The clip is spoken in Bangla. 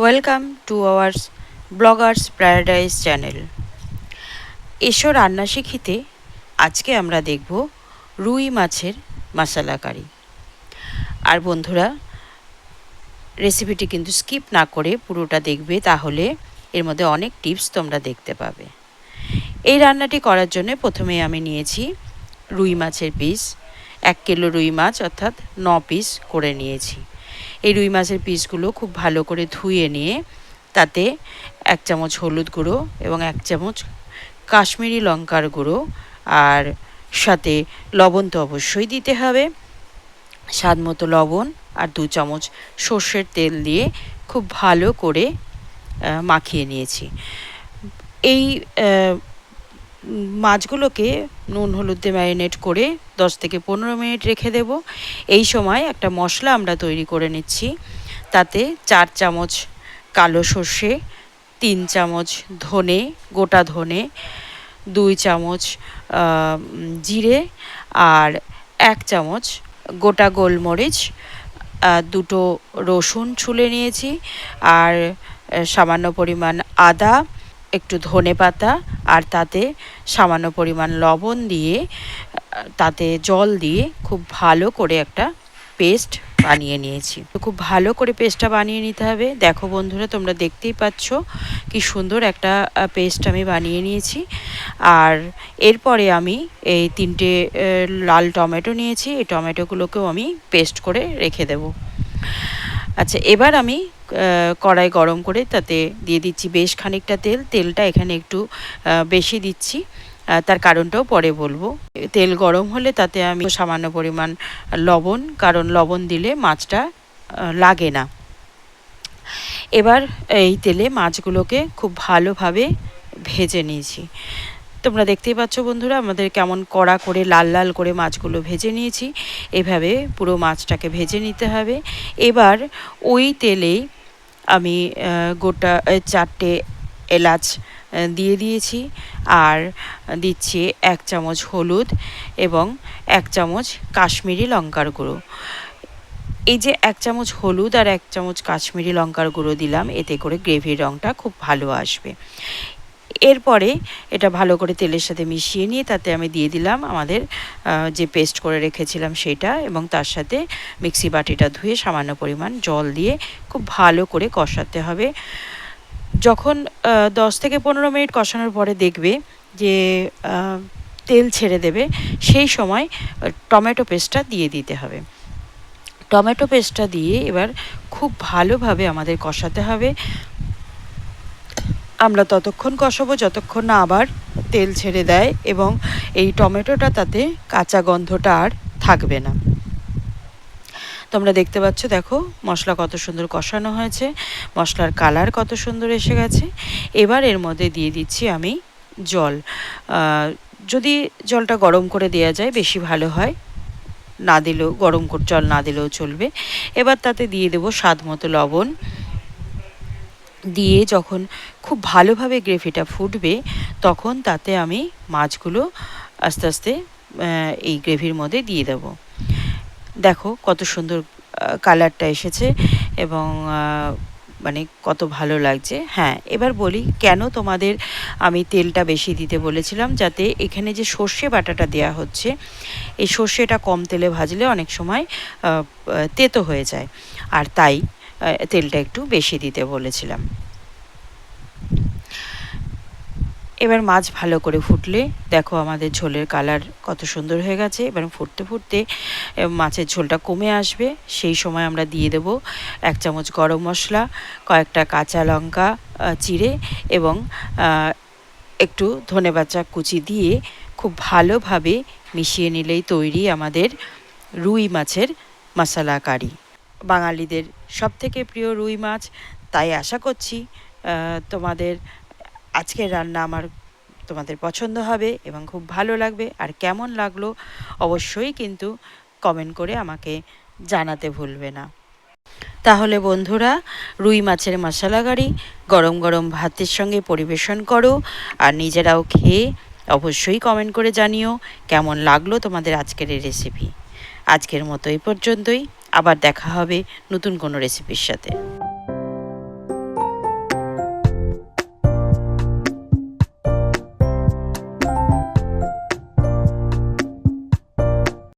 Welcome to ours bloggers paradise channel এসো রান্না শিখিতে, আজকে আমরা দেখব রুই মাছের মশলা কারি আর বন্ধুরা রেসিপিটি কিন্তু স্কিপ না করে পুরোটা দেখবে, তাহলে এর মধ্যে অনেক টিপস তোমরা দেখতে পাবে। এই রান্নাটি করার জন্য প্রথমে আমি নিয়েছি রুই মাছের পিস এক কিলো রুই মাছ অর্থাৎ ন পিস করে নিয়েছি। এই রুই মাছের পিসগুলো খুব ভালো করে ধুয়ে নিয়ে তাতে এক চামচ হলুদ গুঁড়ো এবং এক চামচ কাশ্মীরি লঙ্কার গুঁড়ো আর সাথে লবণ তো অবশ্যই দিতে হবে। স্বাদ মতো লবণ আর দু চামচ সর্ষের তেল দিয়ে খুব ভালো করে মাখিয়ে নিয়েছি। এই মাছগুলোকে নুন, হলুদ ম্যারিনেট করে দশ থেকে পনেরো মিনিট রেখে দেব। এই সময় একটা মশলা আমরা তৈরি করে নিচ্ছি। তাতে চার চামচ কালো সর্ষে, তিন চামচ ধনে, গোটা ধনে, দুই চামচ জিরে আর এক চামচ গোটা গোলমরিচ দুটো রসুন ছুলে নিয়েছি। আর সামান্য পরিমাণ আদা, একটু ধনে পাতা আর তাতে সামান্য পরিমাণ লবণ দিয়ে তাতে জল দিয়ে খুব ভালো করে একটা পেস্ট বানিয়ে নিয়েছি। তো খুব ভালো করে পেস্টটা বানিয়ে নিতে হবে। দেখো বন্ধুরা, তোমরা দেখতেই পাচ্ছ কি সুন্দর একটা পেস্ট আমি বানিয়ে নিয়েছি। আর এরপরে আমি এই তিনটে লাল টমেটো নিয়েছি। এই টমেটোগুলোকেও আমি পেস্ট করে রেখে দেব। আচ্ছা এবার আমি কড়াই গরম করে তাতে দিয়ে দিচ্ছি বেশ খানিকটা তেল। তেলটা এখানে একটু বেশি দিচ্ছি। তার কারণটাও পরে বলব। তেল গরম হলে তাতে আমি সামান্য পরিমাণ লবণ, কারণ লবণ দিলে মাছটা লাগে না। এবার এই তেলে মাছগুলোকে খুব ভালোভাবে ভেজে নিয়েছি। তোমরা দেখতেই পাচ্ছ বন্ধুরা, আমাদের কেমন কড়া করে, লাল লাল করে মাছগুলো ভেজে নিয়েছি। এভাবে পুরো মাছটাকে ভেজে নিতে হবে। এবার ওই তেলেই আমি গোটা চারটে এলাচ দিয়ে দিয়েছি। আর দিচ্ছি এক চামচ হলুদ এবং এক চামচ কাশ্মীরি লঙ্কার গুঁড়ো। এই যে এক চামচ হলুদ আর এক চামচ কাশ্মীরি লঙ্কার গুঁড়ো দিলাম, এতে করে গ্রেভির রঙটা খুব ভালো আসবে। এরপরে এটা ভালো করে তেলের সাথে মিশিয়ে নিয়ে তাতে আমি দিয়ে দিলাম আমাদের যে পেস্ট করে রেখেছিলাম সেটা এবং তার সাথে মিক্সি বাটিটা ধুয়ে সামান্য পরিমাণ জল দিয়ে খুব ভালো করে কষাতে হবে। যখন দশ থেকে পনেরো মিনিট কষানোর পরে দেখবে যে তেল ছেড়ে দেবে, সেই সময় টমেটো পেস্টটা দিয়ে দিতে হবে। টমেটো পেস্টটা দিয়ে এবার খুব ভালোভাবে আমাদের কষাতে হবে। আমরা ততক্ষণ কষাবো, যতক্ষণ না আবার তেল ছেড়ে দেয় এবং এই টমেটোটা তাতে কাঁচা গন্ধটা আর থাকবে না। তোমরা দেখতে পাচ্ছ, দেখো মশলা কত সুন্দর কষানো হয়েছে, মশলার কালার কত সুন্দর এসে গেছে। এবার এর মধ্যে দিয়ে দিচ্ছি আমি জল। যদি জলটা গরম করে দেওয়া যায় বেশি ভালো হয়, না দিলেও গরম জল না দিলেও চলবে। এবার তাতে দিয়ে দেবো স্বাদ মতো লবণ। দিয়ে যখন খুব ভালোভাবে গ্রেভিটা ফুটবে, তখন তাতে আমি মাছগুলো আস্তে আস্তে এই গ্রেভির মধ্যে দিয়ে দেব। দেখো কত সুন্দর কালারটা এসেছে এবং মানে কত ভালো লাগছে। হ্যাঁ এবার বলি কেন তোমাদের আমি তেলটা বেশি দিতে বলেছিলাম? যাতে এখানে যে সর্ষে বাটাটা দেয়া হচ্ছে, এই সর্ষেটা কম তেলে ভাজলে অনেক সময় তেতো হয়ে যায়। আর তাই তেলটা একটু বেশি দিতে বলেছিলাম। এবার মাছ ভালো করে ফুটলে, দেখো আমাদের ঝোলের কালার কত সুন্দর হয়ে গেছে। এবার ফুটতে ফুটতে মাছের ঝোলটা কমে আসবে। সেই সময় আমরা দিয়ে দেব এক চামচ গরম মশলা, কয়েকটা কাঁচা লঙ্কা চিড়ে এবং একটু ধনে বাচ্চা কুচি দিয়ে খুব ভালোভাবে মিশিয়ে নিলেই তৈরি আমাদের রুই মাছের মশলা কারি বাঙালিদের সবথেকে প্রিয় রুই মাছ, তাই আশা করছি তোমাদের আজকের রান্না আমার তোমাদের পছন্দ হবে এবং খুব ভালো লাগবে। আর কেমন লাগল অবশ্যই কিন্তু কমেন্ট করে আমাকে জানাতে ভুলবে না। তাহলে বন্ধুরা, রুই মাছের মশলা গাড়ি গরম গরম ভাতের সঙ্গে পরিবেশন করো আর নিজেরাও খেয়ে অবশ্যই কমেন্ট করে জানিও কেমন লাগল তোমাদের আজকের এই রেসিপি আজকের মতো এই পর্যন্তই। আবার দেখা হবে নতুন কোনো রেসিপির সাথে।